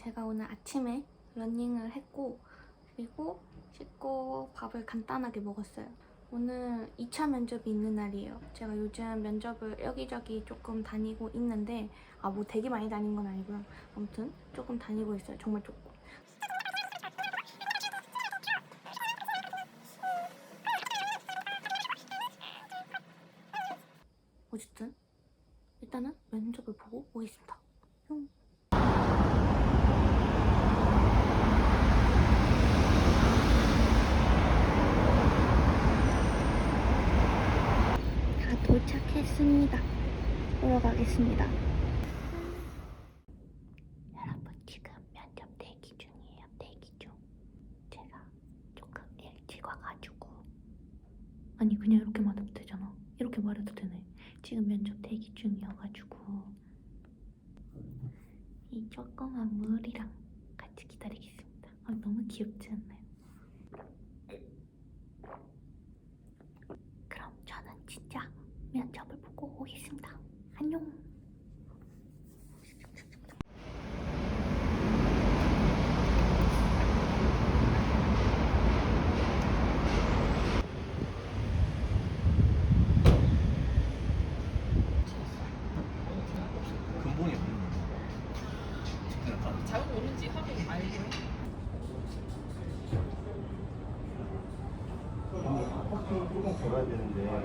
제가 오늘 아침에 러닝을 했고 그리고 씻고 밥을 간단하게 먹었어요. 오늘 2차 면접이 있는 날이에요. 제가 요즘 면접을 여기저기 조금 다니고 있는데 아 뭐 되게 많이 다닌 건 아니고요. 아무튼 조금 다니고 있어요. 정말 조금. 어쨌든 일단은 면접을 보고 오겠습니다. 뿅. 다 도착했습니다. 보러 가겠습니다. 여러분 지금 면접 대기 중이에요. 대기 중. 제가 조금 일찍 와가지고 아니 그냥 이렇게 말해도 되잖아. 이렇게 말해도 되네. 지금 면접 대기 중이어가지고 이 조그만 물이랑 같이 기다리겠습니다. 아, 너무 귀엽지 않나요? 그럼 저는 진짜 면접을 보고 오겠습니다. 안녕. 근본이 없는 거야. 잘못 모른지 하고 알고 조금 걸어야 되는데 거기 안 해. 아, 태어났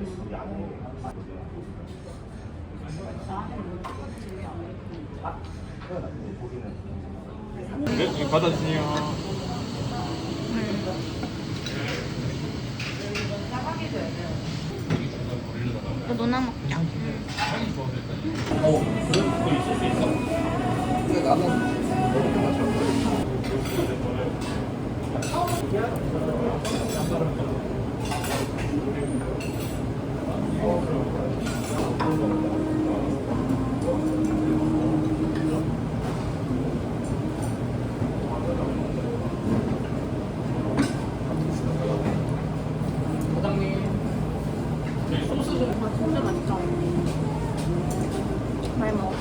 네. 네, 받아주세요. 이거 노나 먹자. 진짜 맛있죠? 많이 먹어.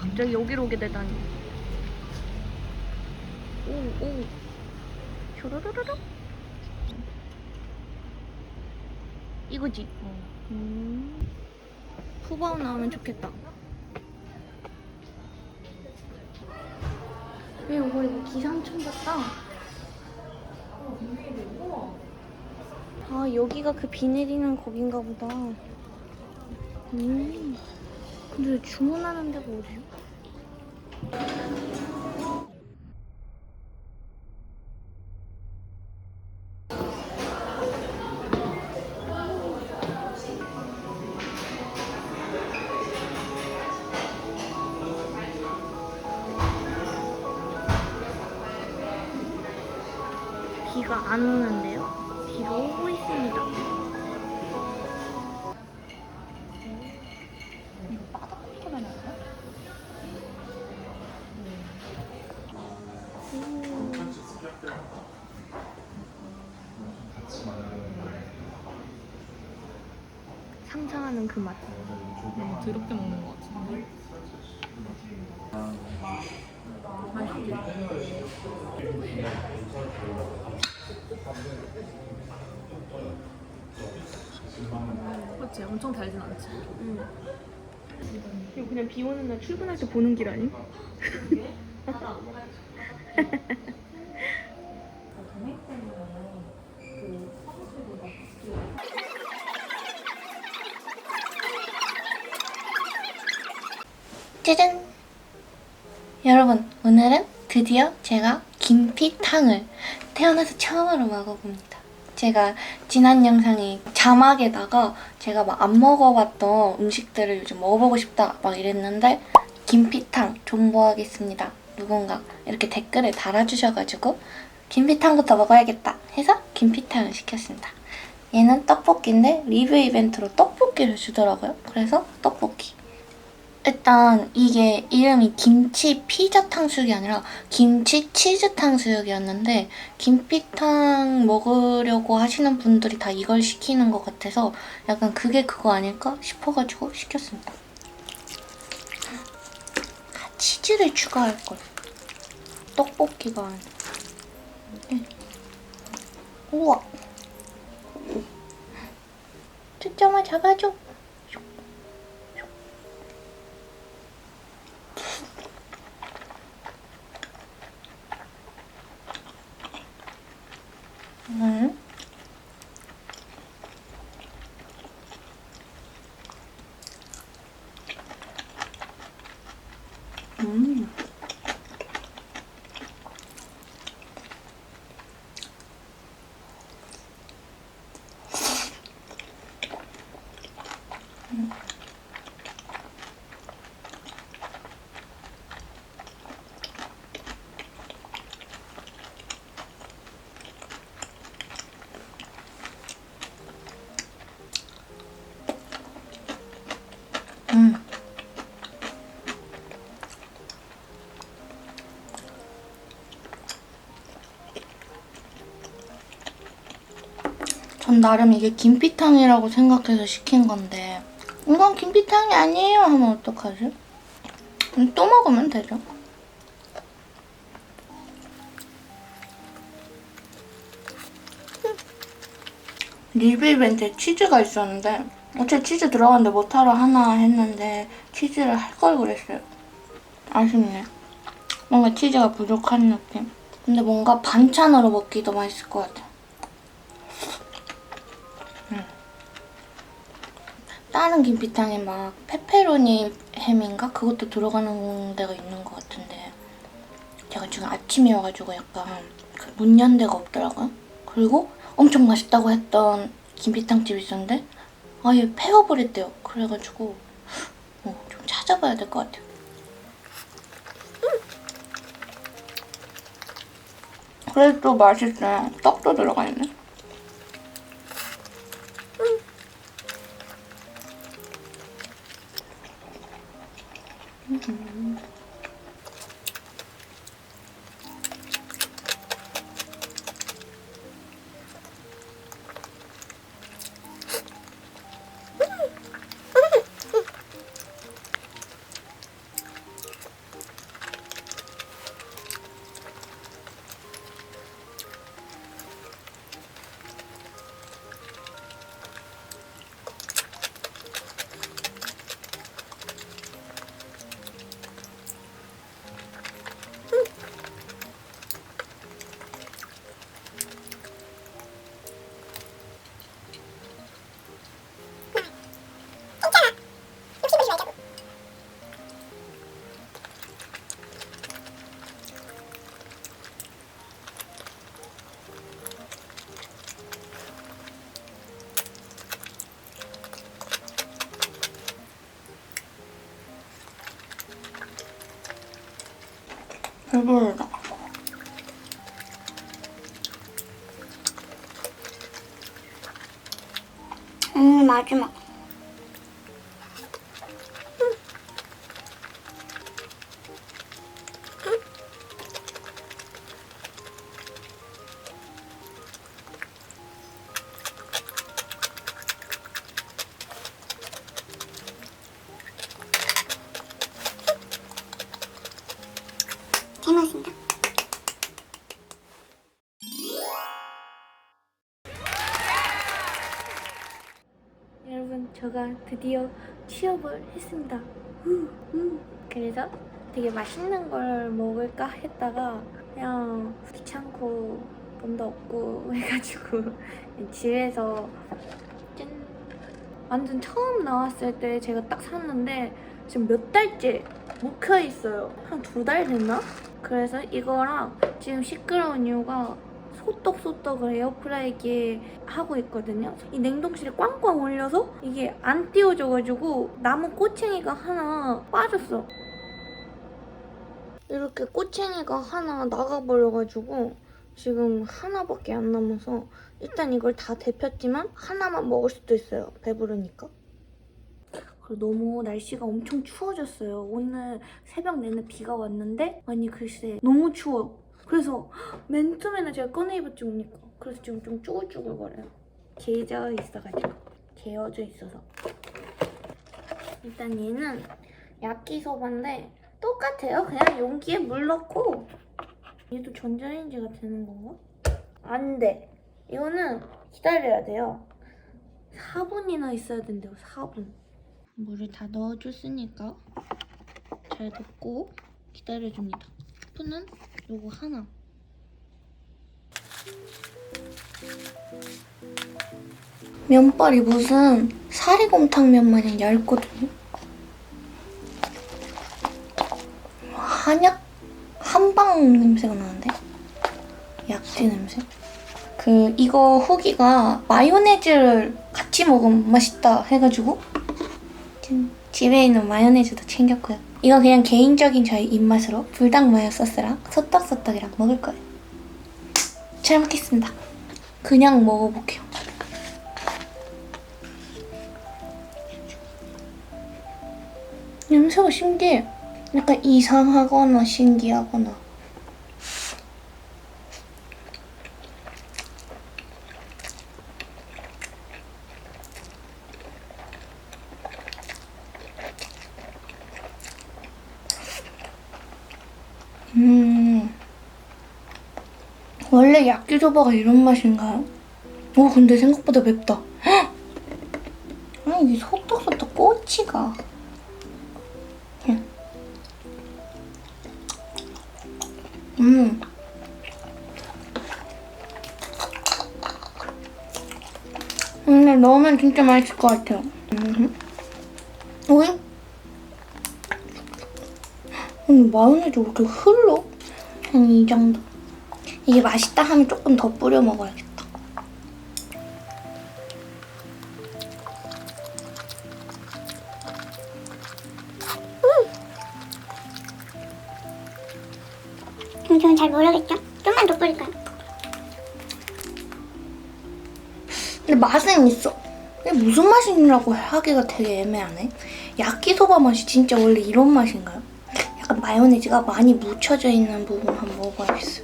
갑자기 여기로 오게 되다니. 오, 오. 쇼로로로로. 이거지? 음. 푸바오 나오면 좋겠다. 왜 이거 이거 기상청 같다. 아 여기가 그 비 내리는 거긴가 보다. 음. 근데 주문하는 데가 어디야? 비가 안 오는데요? 비가 오고 있습니다. 이거 바닥부터 나나요? 상상하는 그 맛. 너무 더럽게 먹는 것 같은데 그렇지 엄청 달진 않지 응. 이거 그냥 비 오는 날 출근할 때 보는 길 아님? 짜잔! 여러분, 오늘은 드디어 제가 김피탕을 태어나서 처음으로 먹어봅니다. 제가 지난 영상에 자막에다가 제가 막 안 먹어봤던 음식들을 요즘 먹어보고 싶다 막 이랬는데 김피탕 존버하겠습니다. 누군가 이렇게 댓글을 달아주셔가지고 김피탕부터 먹어야겠다 해서 김피탕을 시켰습니다. 얘는 떡볶이인데 리뷰 이벤트로 떡볶이를 주더라고요. 그래서 떡볶이. 일단 이게 이름이 김치 피자 탕수육이 아니라 김치 치즈 탕수육이었는데 김피탕 먹으려고 하시는 분들이 다 이걸 시키는 것 같아서 약간 그게 그거 아닐까 싶어가지고 시켰습니다. 아, 치즈를 추가할 걸. 떡볶이가 아니라. 응. 우와. 초점을 잡아줘. 전 나름 이게 김피탕이라고 생각해서 시킨 건데 이건 김피탕이 아니에요 하면 어떡하지? 그럼 또 먹으면 되죠. 리뷰 이벤트에 치즈가 있었는데 어차피 치즈 들어갔는데 못하러 하나 했는데 치즈를 할 걸 그랬어요. 아쉽네. 뭔가 치즈가 부족한 느낌. 근데 뭔가 반찬으로 먹기도 맛있을 것 같아. 다른 김피탕에 막 페페로니 햄인가 그것도 들어가는 데가 있는 것 같은데 제가 지금 아침이어가지고 약간 그 문연 데가 없더라고요. 그리고 엄청 맛있다고 했던 김피탕집이 있었는데 아예 폐업을 했대요. 그래가지고 어, 좀 찾아봐야 될 것 같아요. 그래도 맛있어요. 떡도 들어가 있네. 배부르다. 음, 마지막. 제가 드디어 취업을 했습니다. 그래서 되게 맛있는 걸 먹을까 했다가 그냥 귀찮고 돈도 없고 해가지고 집에서 짠 완전 처음 나왔을 때 제가 딱 샀는데 지금 몇 달째 묵혀 있어요. 한 두 달 됐나? 그래서 이거랑 지금 시끄러운 이유가 소떡소떡을 에어프라이기에 하고 있거든요. 이 냉동실에 꽝꽝 올려서 이게 안 띄워져가지고 나무 꼬챙이가 하나 빠졌어. 이렇게 꼬챙이가 하나 나가버려가지고 지금 하나밖에 안 남아서 일단 이걸 다 데폈지만 하나만 먹을 수도 있어요. 배부르니까. 그리고 너무 날씨가 엄청 추워졌어요. 오늘 새벽 내내 비가 왔는데 아니 글쎄 너무 추워. 그래서 맨 처음에는 제가 꺼내 입었지 뭡니까? 그래서 지금 좀 쭈글쭈글거려요. 개져 있어가지고 개어져 있어서 일단 얘는 야끼소바인데 똑같아요. 그냥 용기에 물 넣고 얘도 전자레인지가 되는 건가? 안 돼. 이거는 기다려야 돼요. 4분이나 있어야 된대요. 4분. 물을 다 넣어줬으니까 잘 덮고 기다려줍니다. 스프는 요거 하나. 면발이 무슨 사리곰탕면 마냥 얇거든요. 한약? 한방 냄새가 나는데? 약재 냄새? 그 이거 후기가 마요네즈를 같이 먹으면 맛있다 해가지고 집에 있는 마요네즈도 챙겼고요. 이거 그냥 개인적인 저희 입맛으로 불닭 마요 소스랑 소떡소떡이랑 먹을 거예요. 잘 먹겠습니다. 그냥 먹어볼게요. 냄새가 신기해. 약간 이상하거나 신기하거나. 음. 원래 야끼소바가 이런 맛인가요? 오, 근데 생각보다 맵다. 헉! 아니, 이 소떡소떡 꼬치가. 음. 음. 근데 넣으면 진짜 맛있을 것 같아요. 음. 오이? 음, 마요네즈 왜 이렇게 흘러? 한 이 정도. 이게 맛있다 하면 조금 더 뿌려 먹어야겠다. 음, 저는 잘 모르겠죠? 좀만 더 뿌릴까요? 근데 맛은 있어. 이게 무슨 맛이라고 하기가 되게 애매하네. 야끼소바 맛이 진짜 원래 이런 맛인가요? 약간 마요네즈가 많이 묻혀져 있는 부분 한번 먹어봐야겠어요.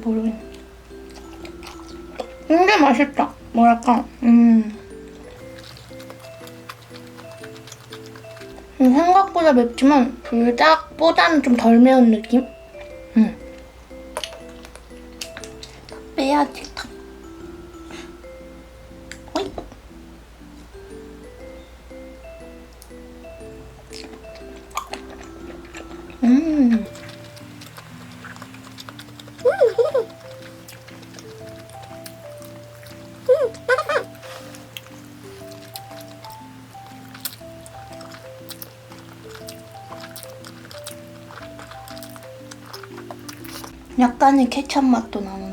모르겠네. 근데 맛있다. 뭐랄까, 음. 음, 생각보다 맵지만 불닭보다는 좀 덜 매운 느낌? 응. 빼야지. 다. 어이. 음. 약간의 케찹 맛도 나는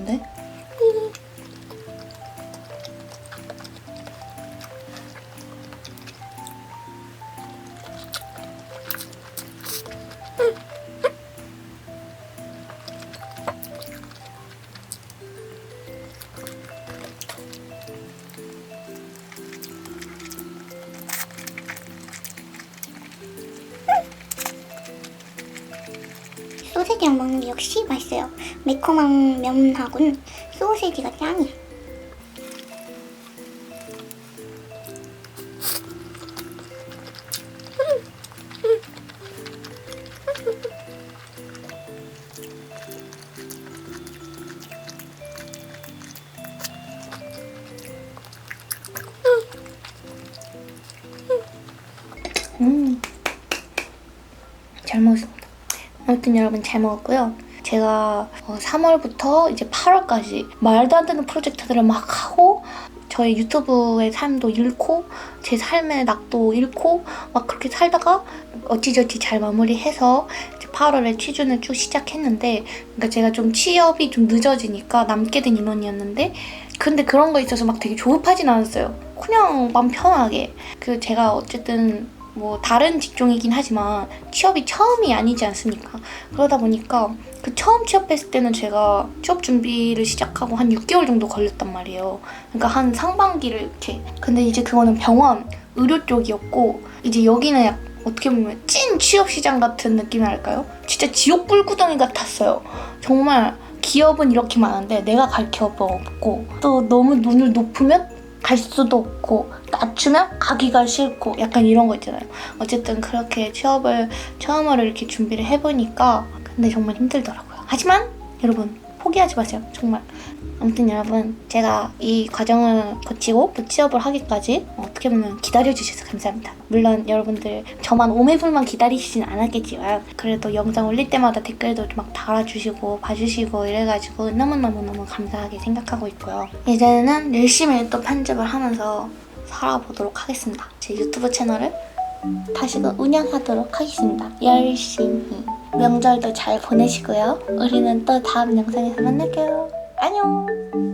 역시 맛있어요. 매콤한 면하고는 소세지가 짱이야. 음. 잘 먹었습니다. 아무튼 여러분 잘 먹었고요. 제가 3월부터 이제 8월까지 말도 안 되는 프로젝트들을 막 하고 저의 유튜브의 삶도 잃고 제 삶의 낙도 잃고 막 그렇게 살다가 어찌저찌 잘 마무리해서 이제 8월에 취준을 쭉 시작했는데 그러니까 제가 좀 취업이 좀 늦어지니까 남게 된 인원이었는데 근데 그런 거 있어서 막 되게 조급하진 않았어요. 그냥 마음 편하게 그 제가 어쨌든 뭐 다른 직종이긴 하지만 취업이 처음이 아니지 않습니까? 그러다 보니까 그 처음 취업했을 때는 제가 취업 준비를 시작하고 한 6개월 정도 걸렸단 말이에요. 그러니까 한 상반기를 이렇게. 근데 이제 그거는 병원, 의료 쪽이었고 이제 여기는 약 어떻게 보면 찐 취업 시장 같은 느낌이랄까요? 진짜 지옥 꿀구덩이 같았어요. 정말 기업은 이렇게 많은데 내가 갈 기업은 없고 또 너무 눈을 높으면 갈 수도 없고 낮추면 가기가 싫고 약간 이런 거 있잖아요. 어쨌든 그렇게 취업을 처음으로 이렇게 준비를 해보니까 근데 정말 힘들더라고요. 하지만 여러분 포기하지 마세요. 정말. 아무튼 여러분 제가 이 과정을 거치고 또 취업을 하기까지 어떻게 보면 기다려주셔서 감사합니다. 물론 여러분들 저만 오매불만 기다리시진 않았겠지만 그래도 영상 올릴 때마다 댓글도 막 달아주시고 봐주시고 이래가지고 너무너무너무 감사하게 생각하고 있고요. 이제는 열심히 또 편집을 하면서 살아보도록 하겠습니다. 제 유튜브 채널을 다시금 운영하도록 하겠습니다. 열심히. 명절도 잘 보내시고요. 우리는 또 다음 영상에서 만날게요. 안녕!